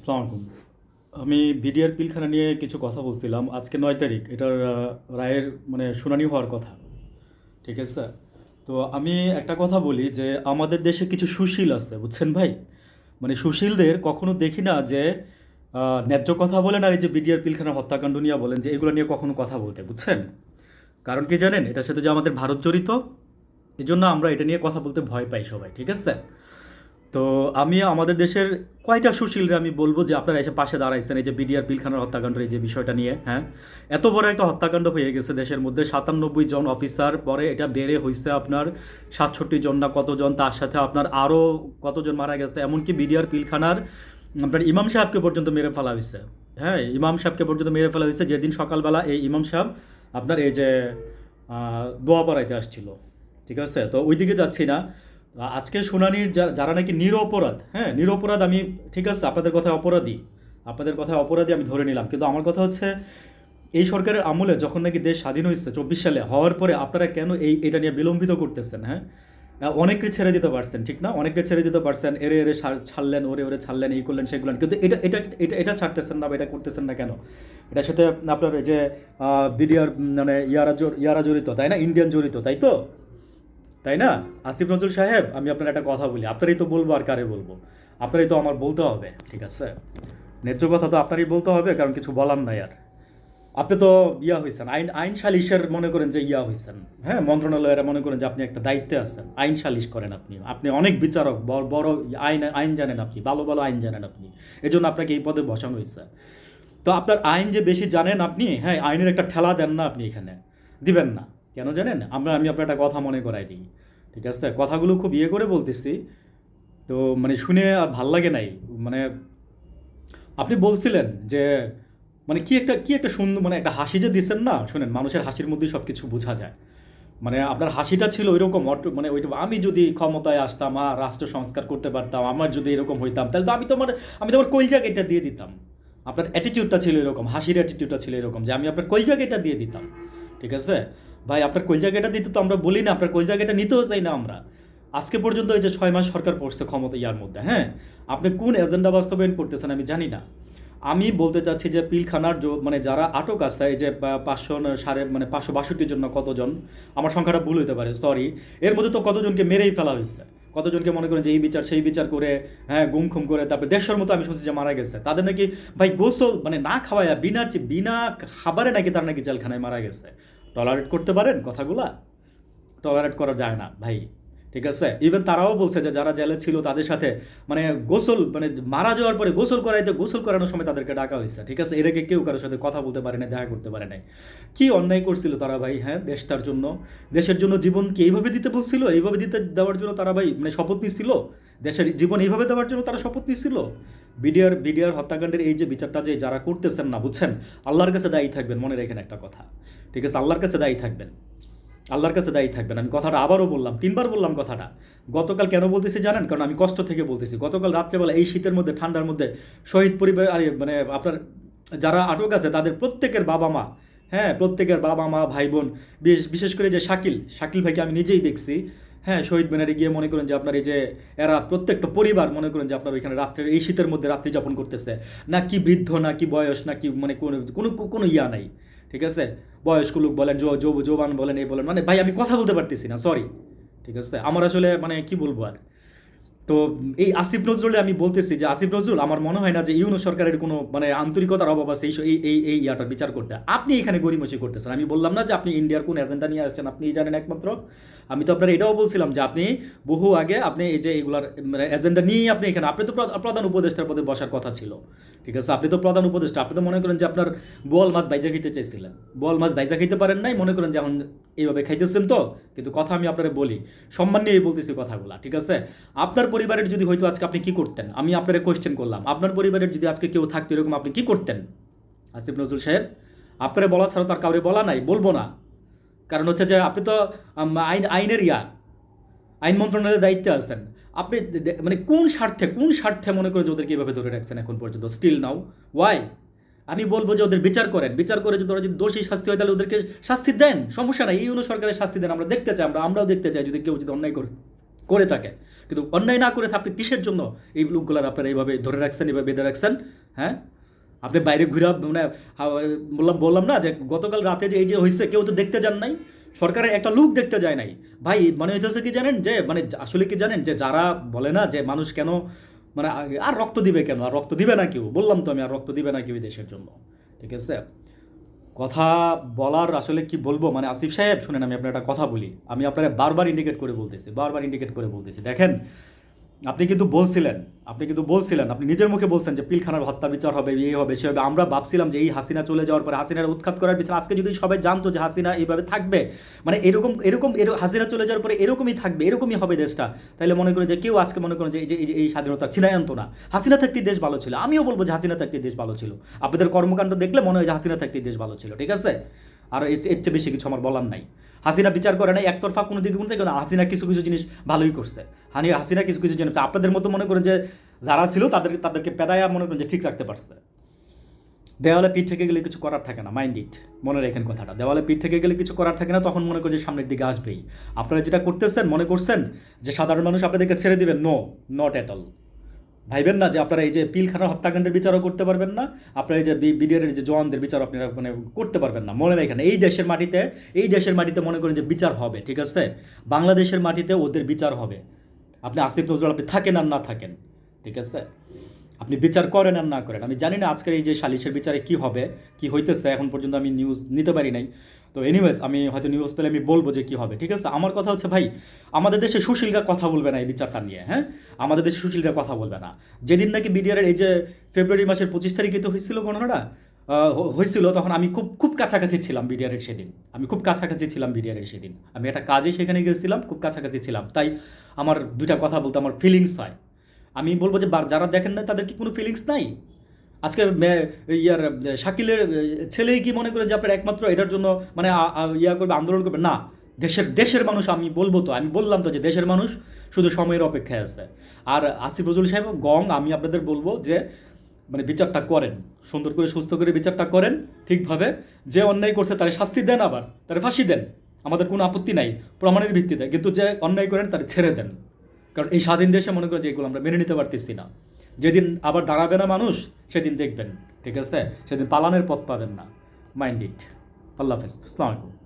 আসসালামু আলাইকুম। আমি বিডিআর পিলখানা নিয়ে কিছু কথা বলছিলাম। আজকে নয় তারিখ, এটার রায়ের মানে শুনানি হওয়ার কথা। ঠিক আছে? তো আমি একটা কথা বলি যে, আমাদের দেশে কিছু সুশীল আছে, বুঝছেন ভাই? মানে সুশীলদের কখনো দেখি না যে ন্যায্য কথা বলেন আর এই যে বিডিআর পিলখানা হত্যাকাণ্ড নিয়ে বলেন যে, এগুলো নিয়ে কখনো কথা বলতে, বুঝছেন? কারণ কি জানেন? এটার সাথে যে আমাদের ভারত জড়িত এই জন্য আমরা এটা নিয়ে কথা বলতে ভয় পাই সবাই, ঠিক আছে? তো আমি আমাদের দেশের কয়টা সুশীলরা আমি বলব যে আপনারা এসে পাশে দাঁড়াইছেন, এই যে বিডিআর পিলখানার হত্যাকাণ্ডের এই যে বিষয়টা নিয়ে হ্যাঁ? এত বড় একটা হত্যাকাণ্ড হয়ে গেছে দেশের মধ্যে, সাতানব্বই জন অফিসার পরে এটা বেড়ে হয়েছে আপনার সাতষট্টি জন না কতজন, তার সাথে আপনার আরও কতজন মারা গেছে, এমনকি বিডিআর পিলখানার আপনার ইমাম সাহেবকে পর্যন্ত মেরে ফেলা হয়েছে হ্যাঁ? ইমাম সাহেবকে পর্যন্ত মেরে ফেলা হয়েছে যেদিন সকালবেলা এই ইমাম সাহেব আপনার এই যে দোয়া পড়াইতে আসছিল, ঠিক আছে? তো ওইদিকে যাচ্ছি না। আজকে শুনানির যারা নাকি নিরপরাধ হ্যাঁ নিরপরাধ আমি, ঠিক আছে, আপনাদের কথায় অপরাধী, আপনাদের কথায় অপরাধী আমি ধরে নিলাম। কিন্তু আমার কথা হচ্ছে, এই সরকারের আমলে যখন নাকি দেশ স্বাধীন হয়েছে চব্বিশ সালে, হওয়ার পরে আপনারা কেন এই, এটা নিয়ে বিলম্বিত করতেছেন হ্যাঁ? অনেককে ছেড়ে দিতে পারছেন, ঠিক না? অনেককে ছেড়ে দিতে পারছেন, এরে এরে ছাড়- ছাড়লেন, ওরে ওরে ছাড়লেন, এই করলেন সেগুলেন কিন্তু এটা এটা এটা এটা ছাড়তেছেন না বা এটা করতেছেন না কেন? এটার সাথে আপনার যে বিডিআর মানে ইয়ারা ইয়ারা জড়িত, তাই না? ইন্ডিয়ান জড়িত, তাই তো? তাই না? আসিফ নজরুল সাহেব, আমি আপনার একটা কথা বলি। আপনারই তো বলব আর কারে বলব? আপনারই তো আমার বলতে হবে, ঠিক আছে? ন্যায্য কথা তো আপনারই বলতে হবে, কারণ কিছু বলার নাই আর। আপনি তো ইয়া হয়েছেন আইন আইন সালিশের মনে করেন যে ইয়া হয়েছেন হ্যাঁ? মন্ত্রণালয়েরা মনে করেন যে আপনি একটা দায়িত্বে আছেন, আইন সালিশ করেন আপনি। আপনি অনেক বিচারক, বড় বড় আইন আইন জানেন আপনি, ভালো ভালো আইন জানেন আপনি। এই জন্য আপনাকে এই পদে বসানো হয়েছে তো আপনার আইন যে বেশি জানেন আপনি হ্যাঁ? আইনের একটা ঠেলা দেন না আপনি এখানে, দিবেন না। কেন জানেন? আমরা আমি আপনার একটা কথা মনে করাই দিই। ঠিক আছে? কথাগুলো খুব ইয়ে করে বলতেছি। তো মানে শুনে আর ভালো লাগে নাই। মানে আপনি বলছিলেন যে মানে কি একটা কি একটা সুন্দর মানে একটা হাসি যে দিচ্ছেন না, শুনেন, মানুষের হাসির মধ্যেই সব কিছু বোঝা যায়। মানে আপনার হাসিটা ছিল ওইরকম মানে ওইটা আমি যদি ক্ষমতায় আসতাম আর রাষ্ট্র সংস্কার করতে পারতাম, আমার যদি এরকম হইতাম, তাহলে তো আমি তোমার আমি তোমার কলজাকে এটা দিয়ে দিতাম। আপনার অ্যাটিটিউডটা ছিল এরকম, হাসির অ্যাটিটিউডটা ছিল এরকম যে আমি আপনার কলজাকে এটা দিয়ে দিতাম। ঠিক আছে? ভাই, আপনার কলজাকেটা দিতে তো আমরা বলি না, আপনার কলজাকেটা নিতেও চাই না আমরা। আজকে পর্যন্ত এই যে ছয় মাস সরকার পড়ছে ক্ষমতা ইয়ার মধ্যে হ্যাঁ? আপনি কোন এজেন্ডা বাস্তবায়ন করতেছেন আমি জানি না। আমি বলতে চাচ্ছি যে পিলখানার মানে যারা আটক আছে, এই যে পাঁচশো সাড়ে মানে পাঁচশো বাষট্টির জন্য কতজন, আমার সংখ্যাটা ভুল হতে পারে সরি এর মধ্যে তো কতজনকে মেরেই ফেলা হয়েছে? কতজনকে মনে করেন যে এই বিচার, সেই বিচার করে হ্যাঁ গুম খুম করে, তারপরে দেড়শোর মতো আমি শুনছি যে মারা গেছে। তাদের নাকি, ভাই, গোসল মানে না খাওয়ায়া, বিনা বিনা খাবারে নাকি তার নাকি জেলখানায় মারা গেছে। টলারেট করতে পারেন কথাগুলা? টলারেট করা যায় না, ভাই। ঠিক আছে? ইভেন তারাও বলছে যে যারা জেলে ছিল তাদের সাথে মানে গোসল মানে মারা যাওয়ার পরে গোসল করাইতে, গোসল করানোর সময় তাদেরকে ডাকা হয়েছে। ঠিক আছে? এটাকে কেউ কারোর সাথে কথা বলতে পারে না দেখা করতে পারে নাই। কি অন্যায় করছিল তারা ভাই হ্যাঁ? দেশটার জন্য? দেশের জন্য জীবন কি এইভাবে দিতে বলছিল? এইভাবে দিতে দেওয়ার জন্য তারা ভাই মানে শপথ নিচ্ছিল দেশের জীবন এইভাবে দেওয়ার জন্য তারা শপথ নিচ্ছিল বিডিআর বিডিআর হত্যাকাণ্ডের এই যে বিচারটা যে যারা করতেছেন না, বুঝছেন? আল্লাহর কাছে দায়ী থাকবেন। মনে রেখেন একটা কথা। ঠিক আছে? আল্লাহর কাছে দায়ী থাকবেন। আল্লাহর কাছে দায়ী থাকবেন। আমি কথাটা আবারও বললাম, তিনবার বললাম কথাটা। গতকাল কেন বলতেছি জানেন? কারণ আমি কষ্ট থেকে বলতেছি। গতকাল রাত্রেবেলা এই শীতের মধ্যে, ঠান্ডার মধ্যে শহীদ পরিবার, আরে মানে আপনার যারা আটক আছে, তাদের প্রত্যেকের বাবা মা হ্যাঁ প্রত্যেকের বাবা মা, ভাই বোন বিশেষ করে যে শাকিল শাকিল ভাইকে আমি নিজেই দেখছি। হ্যাঁ শহীদ মিনারে গিয়ে মনে করেন যে আপনার এই যে এরা প্রত্যেকটা পরিবার মনে করেন যে আপনার ওইখানে রাত্রে, এই শীতের মধ্যে রাত্রি যাপন করতেছে। না কি বৃদ্ধ, না কি বয়স, না কি মানে কোনো কোনো কোনো ইয়া নাই, ঠিক আছে? বয়স্ক লোক বলেন জোবান বলেন, এই বলেন। মানে ভাই, আমি কথা বলতে পারতেছি না সরি ঠিক আছে? আমার আসলে মানে কি বলব আর? তো এই আসিফ নজরুলে আমি বলতেছি যে আসিফ নজরুল, আমার মনে হয় না যে ইউনো সরকারের কোনো মানে আন্তরিকতার অভাব আছে এই এই এই ইয়াটার বিচার করতে। আপনি এখানে গরিমসি করতেছেন। আমি বললাম না যে আপনি ইন্ডিয়ার কোন এজেন্ডা নিয়ে আসছেন আপনি জানেন একমাত্র। আমি তো আপনার এটাও বলছিলাম যে আপনি বহু আগে আপনি এই যে এগুলার মানে এজেন্ডা নিয়েই আপনি এখানে, আপনি তো প্রধান উপদেষ্টার পদে বসার কথা ছিল। ঠিক আছে? আপনি তো প্রধান উপদেষ্টা, আপনি তো মনে করেন যে আপনার বল মাছ বাইজা খেতে চাইছিলেন। বল মাছ বাইজা খেতে পারেন নাই, মনে করেন যে এখন এইভাবে খাইতেছেন তো, কিন্তু কথা আমি আপনারা বলি। সম্মান নিয়ে বলতেছি কথাগুলা, ঠিক আছে? আপনার পরিবারের যদি হয়তো আজকে আপনি কি করতেন? আমি আপনারা কোয়েশ্চেন করলাম। আপনার পরিবারের যদি আজকে কেউ থাকতো, এরকম আপনি কি করতেন? আসিফ নজরুল সাহেব, আপনারা বলা ছাড়া তার কাউরে বলা নাই, বলব না। কারণ হচ্ছে যে আপনি তো আইন, আইনের ইয়া, আইন মন্ত্রণালয়ের দায়িত্বে আছেন। আপনি মানে কোন স্বার্থে কোন স্বার্থে মনে করেন যে ওদেরকে এভাবে ধরে রাখছেন এখন পর্যন্ত? স্টিল নাও ওয়াই আমি বলব যে ওদের বিচার করেন। বিচার করে যদি ওরা যদি দোষী শাস্তি হয়, তাহলে ওদেরকে শাস্তি দেন। সমস্যা নাই, এই অনু সরকারের শাস্তি দেন। আমরা দেখতে চাই, আমরা, আমরাও দেখতে চাই যদি কেউ যদি অন্যায় করে। করে থাকে। কিন্তু অন্যায় না করে আপনি কিসের জন্য এই লোকগুলার আপনারা এইভাবে ধরে রাখছেন, এইভাবে বেঁধে রাখছেন? হ্যাঁ? আপনি বাইরে ঘুরে মানে বললাম বললাম না যে গতকাল রাতে যে এই যে হয়েছে কেউ তো দেখতে যান নাই। সরকারের একটা লুক দেখতে যায় নাই। ভাই মানে হইতেছে কি জানেন যে মানে আসলে কি জানেন যে, যারা বলে না যে মানুষ কেন মানে আর রক্ত দিবে কেন? আর রক্ত দিবে না কেউ? বললাম তো আমি, আর রক্ত দিবে না কেউ দেশের জন্য। ঠিক আছে? কথা বলার আসলে কি বলব? মানে আসিফ সাহেব, শুনেন আমি আপনার একটা কথা বলি। আমি আপনারা বারবার ইন্ডিকেট করে বলতেছি, বারবার ইন্ডিকেট করে বলতেছি। দেখেন আপনি কিন্তু বলছিলেন, আপনি কিন্তু বলছিলেন, আপনি নিজের মুখে বলছেন যে পিলখানার হত্যা বিচার হবে, এই হবে, সে হবে। আমরা ভাবছিলাম যে এই হাসিনা চলে যাওয়ার পরে হাসিনার উৎখাত করার পিছনে আজকে যদি সবাই জানতো যে হাসিনা এইভাবে থাকবে মানে এরকম এরকম হাসিনা চলে যাওয়ার পরে এরকমই থাকবে, এরকমই হবে দেশটা, তাইলে মনে করেন যে কেউ আজকে মনে করেন যে এই যে এই যে, এই স্বাধীনতা ছিনাই আনতো না। হাসিনা থাকতে দেশ ভালো ছিল, আমিও বলব যে হাসিনা থাকতে দেশ ভালো ছিল। আপনাদের কর্মকাণ্ড দেখলে মনে হয় যে হাসিনা থাকতে দেশ ভালো ছিল, ঠিক আছে? আর এর চেয়ে- বেশি কিছু আমার বলার নাই। হাসিনা বিচার করে নাই, একতরফা কোনো দিকে কোনো দিকে হাসিনা কিছু কিছু জিনিস ভালোই করছে। হানি হাসিনা কিছু কিছু জিনিস আপনাদের মতো মনে করেন যে যারা ছিল তাদের তাদেরকে পেদায়া মনে করেন যে ঠিক রাখতে পারছে। দেওয়ালে পিঠ থেকে গেলে কিছু করার থাকে না মাইন্ড ইট মনে রেখেন কথাটা। দেওয়ালে পিঠ থেকে গেলে কিছু করার থাকে না, তখন মনে করেন যে সামনের দিকে আসবেই। আপনারা যেটা করতেছেন, মনে করছেন, যে সাধারণ মানুষ আপনাদেরকে ছেড়ে দেবেন? নো নট অ্যাট অল ভাইবেন না যে আপনারা এই যে পিলখানার হত্যাকাণ্ডের বিচারও করতে পারবেন না, আপনারা এই যে বিডিআরের যে জওয়ানদের বিচার আপনারা মানে করতে পারবেন না। মনে রাখেন, এই দেশের মাটিতে, এই দেশের মাটিতে মনে করেন যে বিচার হবে, ঠিক আছে? বাংলাদেশের মাটিতে ওদের বিচার হবে। আপনি আসিফ নজরুল, আপনি থাকেন আর না থাকেন, ঠিক আছে? আপনি বিচার করেন আর না করেন। আমি জানি না আজকের এই যে সালিশের বিচারে কি হবে কি হইতেছে এখন পর্যন্ত আমি নিউজ নিতে পারি নাই। তো এনিওয়েজ আমি হয়তো নিউজ পেলে আমি বলব যে কি হবে ঠিক আছে? আমার কথা হচ্ছে ভাই আমাদের দেশে সুশীলরা কথা বলবে না এই বিচারটা নিয়ে হ্যাঁ? আমাদের দেশে সুশীলরা কথা বলবে না। যেদিন নাকি বিডিআরের এই যে ফেব্রুয়ারি মাসের পঁচিশ তারিখে তো হয়েছিল আহ, হয়েছিল তখন আমি খুব খুব কাছাকাছি ছিলাম বিডিআরের সেদিন। আমি খুব কাছাকাছি ছিলাম বিডিআরের সেদিন। আমি একটা কাজে সেখানে গেছিলাম খুব কাছাকাছি ছিলাম। তাই আমার দুইটা কথা বলতে আমার ফিলিংস হয়। আমি বলব যে যারা দেখেন না তাদের কি কোনো ফিলিংস নাই? আজকে ইয়ার শাকিলের ছেলেই কি মনে করে যে আপনার একমাত্র এটার জন্য মানে ইয়া করবে, আন্দোলন করবে? না, দেশের দেশের মানুষ আমি বলব তো, আমি বললাম তো যে দেশের মানুষ শুধু সময়ের অপেক্ষায় আছে। আর আসিফ নজরুল সাহেব, গং, আমি আপনাদের বলব যে মানে বিচারটা করেন, সুন্দর করে, সুস্থ করে বিচারটা করেন, ঠিকভাবে। যে অন্যায় করছে তার শাস্তি দেন আবার, তার ফাঁসি দেন। আমাদের কোনো আপত্তি নাই, প্রমাণের ভিত্তিতে। কিন্তু যে অন্যায় করেন তার ছেড়ে দেন। কারণ এই স্বাধীন দেশে মনে করেন যে এগুলো আমরা মেনে নিতে পারতেছি না। যেদিন আবার দাঁড়াবে না মানুষ, সেদিন দেখবেন, ঠিক আছে? সেদিন পালানের পথ পাবেন না। মাইন্ড ইট আল্লাহ হাফেজ। আসসালামু আলাইকুম।